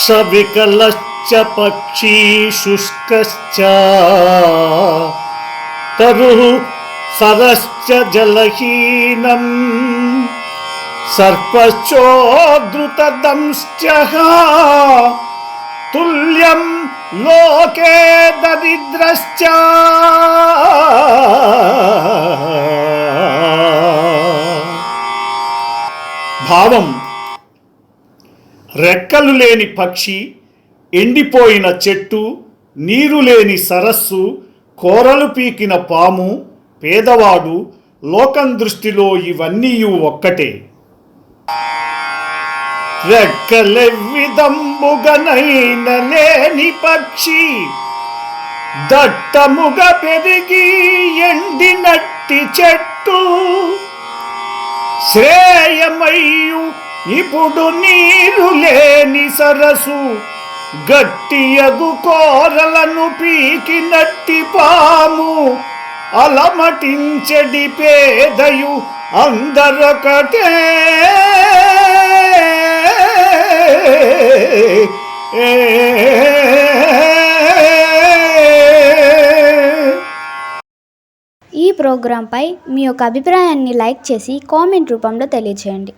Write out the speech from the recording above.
పక్షవికలశ్చ పక్షీ శుష్కశ్చ తరుః సరశ్చ జలహీనం సర్పశ్చోద్ధృతదంశ్చ తుల్యం లోకే దరిద్రశ్చ భావం రెక్కలు లేని పక్షి ఎండిపోయిన చెట్టు నీరు లేని సరస్సు కోరలు పీకిన పాము పేదవాడు లోకం దృష్టిలో ఇవన్నీ ఒక్కటే. రెక్కలెవ్విదంబుగనైన లేని పక్షి దట్టముగ పెరిగి ఎండినట్టి చెట్టు. శ్రేయమయ్యు ఇప్పుడు నీరు లేని సరసు గట్టియగు కోరలను పీకినట్టి పాము అలమటించడి పేదయు అందరొకటే. ఈ ప్రోగ్రాంపై మీ యొక్క అభిప్రాయాన్ని లైక్ చేసి కామెంట్ రూపంలో తెలియజేయండి